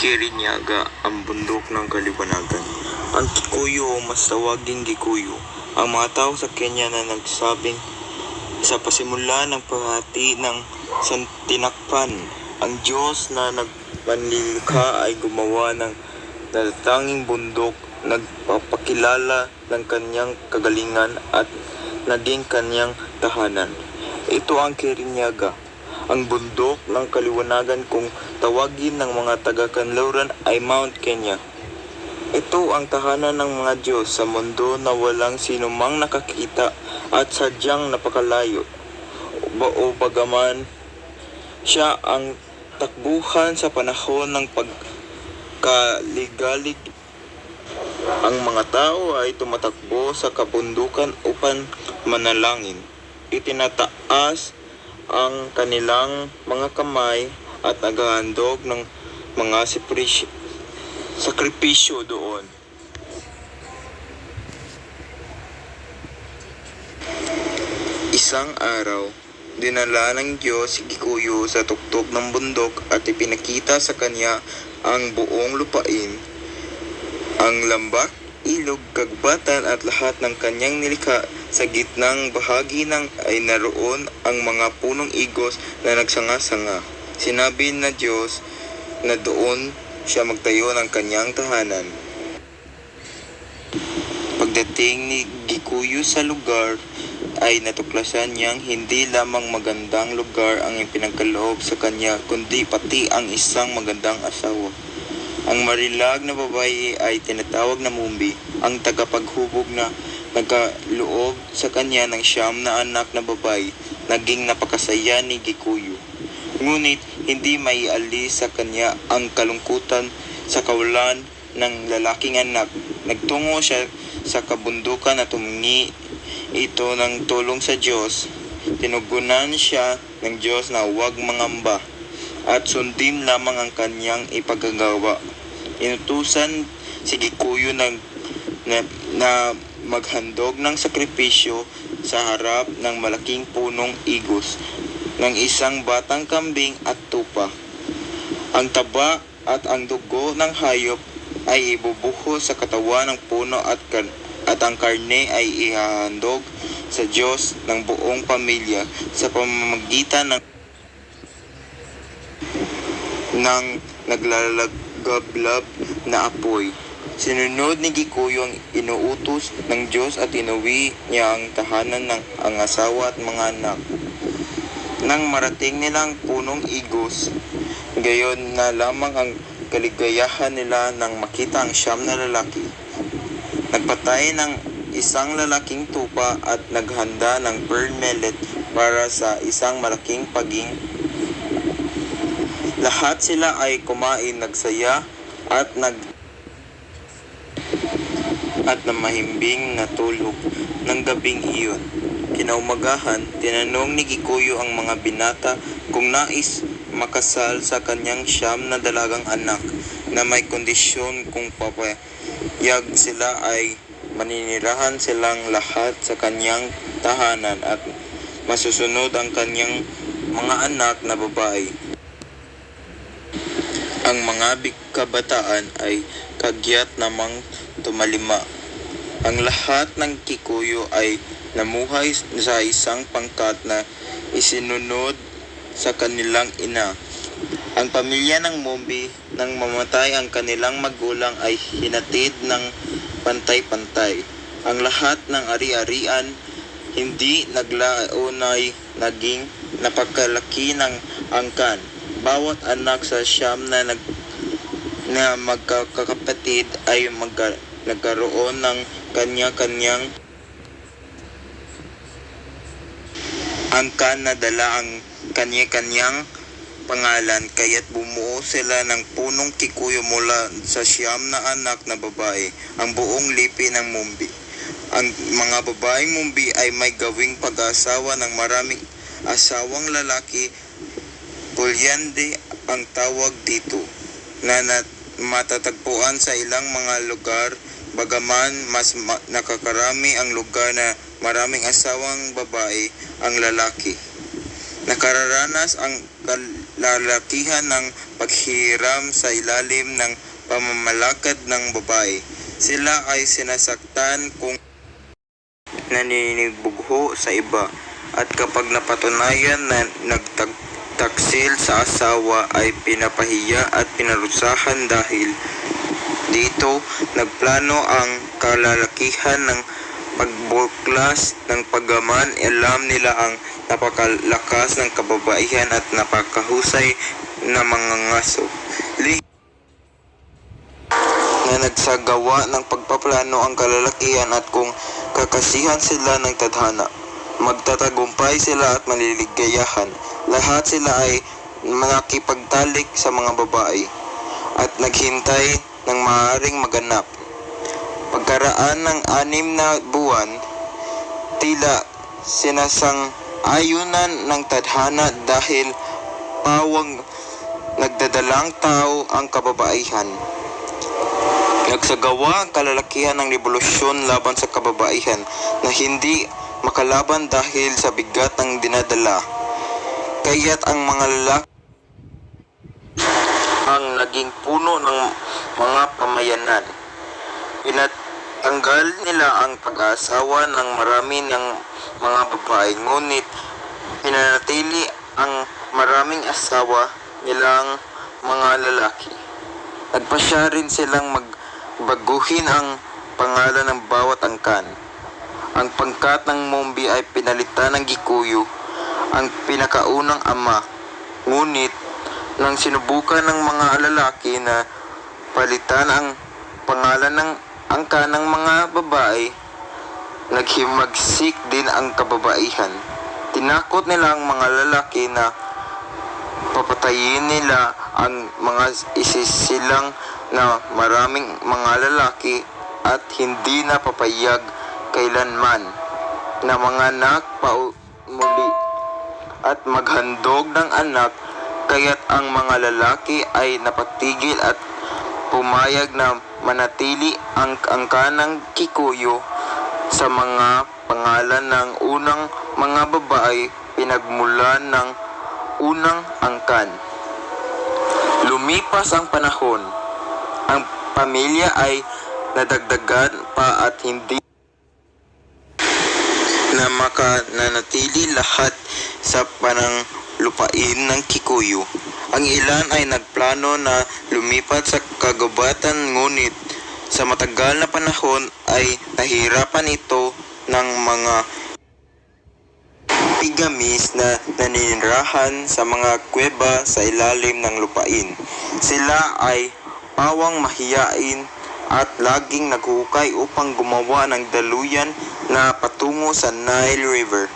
Kirinyaga ang bundok ng kaliwanagan. Ang Kikuyu o mas tawaging Gikuyu, ang mga tao sa Kenya na nagsabing sa pasimula ng pahati ng santinakpan, ang Diyos na nagpanlilikha ay gumawa ng natatanging bundok, nagpapakilala ng kanyang kagalingan at naging kanyang tahanan. Ito ang Kirinyaga, ang bundok ng kaliwanagan kung tawagin ng mga taga-Kanluran ay Mount Kenya. Ito ang tahanan ng mga Diyos sa mundo na walang sinumang nakakita at sadyang napakalayo. O bagaman siya ang takbuhan sa panahon ng pagkaligalig ang mga tao ay tumatakbo sa kabundukan upang manalangin. Itinataas ang kanilang mga kamay at naghahandog ng mga sakripisyo doon. Isang araw, dinala ng Diyos si Kikuyu sa tuktok ng bundok at ipinakita sa kanya ang buong lupain ang lambak, ilog, kagbatan at lahat ng kanyang nilikha sa gitnang bahagi ng ay naroon ang mga punong igos na nagsanga-sanga. Sinabi na Diyos na doon siya magtayo ng kanyang tahanan. Pagdating ni Gikuyu sa lugar, ay natuklasan niyang hindi lamang magandang lugar ang ipinagkaloob sa kanya, kundi pati ang isang magandang asawa. Ang marilag na babae ay tinatawag na Mumbi, ang tagapaghubog na nagkaloob sa kanya ng siyam na anak na babae, naging napakasaya ni Gikuyu. Ngunit hindi maialis sa kanya ang kalungkutan sa kawalan ng lalaking anak. Nagtungo siya sa kabundukan at tumingi ito ng tulong sa Diyos. Tinugunan siya ng Diyos na huwag mangamba at sundin lamang ang kanyang ipagagawa. Inutusan si Gikuyu ng, na, na maghandog ng sakripisyo sa harap ng malaking punong igos ng isang batang kambing at tupa. Ang taba at ang dugo ng hayop ay ibubuhos sa katawan ng puno at, kar- at ang karne ay ihahandog sa Diyos ng buong pamilya sa pamamagitan ng ng naglalagablab na apoy. Sinunod ni Gikuyo ang inuutos ng Diyos at inuwi niya ang tahanan ng ang asawa at mga anak. Nang marating nilang punong igos, gayon na lamang ang kaligayahan nila nang makita ang siyam na lalaki. Nagpatay ng isang lalaking tupa at naghanda ng pearl millet para sa isang malaking paging lahat sila ay kumain, nagsaya at nag at na mahimbing na tulog ng gabing iyon. Kinaumagahan, tinanong ni Gikuyo ang mga binata kung nais makasal sa kanyang siyam na dalagang anak na may kondisyon kung papayag sila ay maninirahan silang lahat sa kanyang tahanan at masusunod ang kanyang mga anak na babae. Ang mga kabataan ay kagyat namang tumalima. Ang lahat ng Kikuyu ay namuhay sa isang pangkat na isinunod sa kanilang ina. Ang pamilya ng Mumbi nang mamatay ang kanilang magulang ay hinatid ng pantay-pantay. Ang lahat ng ari-arian hindi naglaunay naging napakalaki ng angkan. Bawat anak sa siyam na nag na magkakapatid ay magka, nagkaroon ng kanya-kanyang angkan na dala ang kanya-kanyang pangalan kaya't bumuo sila ng punong kikuyo mula sa siyam na anak na babae, ang buong lipi ng Mumbi. Ang mga babaeng Mumbi ay may gawing pag-asawa ng maraming asawang lalaki, Pulyande ang tawag dito, na matatagpuan sa ilang mga lugar, bagaman mas ma- nakakarami ang lugar na maraming asawang babae ang lalaki. Nakararanas ang kal- lalakihan ng paghiram sa ilalim ng pamamalakad ng babae. Sila ay sinasaktan kung naninibugho sa iba at kapag napatunayan na nagtaksil sa asawa ay pinapahiya at pinarusahan dahil dito nagplano ang kalalakihan ng pagbuklas ng pagaman alam nila ang napakalakas ng kababaihan at napakahusay na mga ngaso. Li- na nagsagawa ng pagpaplano ang kalalakihan at kung kakasihan sila ng tadhana. Magtatagumpay sila at maliligayahan. Lahat sila ay nakipagtalik sa mga babae at naghintay ng maaaring maganap. Pagkaraan ng anim na buwan, tila sinasang ayunan ng tadhana dahil pawang nagdadalang tao ang kababaihan. Nagsagawa ang kalalakihan ng revolusyon laban sa kababaihan na hindi makalaban dahil sa bigat ng dinadala. Kaya't ang mga lalaki ang naging puno ng mga pamayanan. Pinatanggal nila ang pag-aasawa ng marami ng mga babae ngunit pinanatili ang maraming asawa nilang mga lalaki. Nagpasya rin silang magbaguhin ang pangalan ng bawat angkan. Ang pangkat ng Mombi ay pinalitan ng Gikuyu, ang pinakaunang ama. Ngunit, nang sinubukan ng mga lalaki na palitan ang pangalan ng angka ng mga babae, naghimagsik din ang kababaihan. Tinakot nila ang mga lalaki na papatayin nila ang mga isisilang na maraming mga lalaki at hindi na papayag kailanman na mga anak pa muli at maghandog ng anak kaya't ang mga lalaki ay napatigil at pumayag na manatili ang angkanang kikuyo sa mga pangalan ng unang mga babae pinagmulan ng unang angkan. Lumipas ang panahon, ang pamilya ay nadagdagan pa at hindi na makananatili lahat sa panang lupain ng Kikuyu. Ang ilan ay nagplano na lumipat sa kagubatan ngunit sa matagal na panahon ay nahirapan ito ng mga pigamis na naninirahan sa mga kuweba sa ilalim ng lupain. Sila ay pawang mahiyain at laging naghukay upang gumawa ng daluyan na patungo sa Nile River.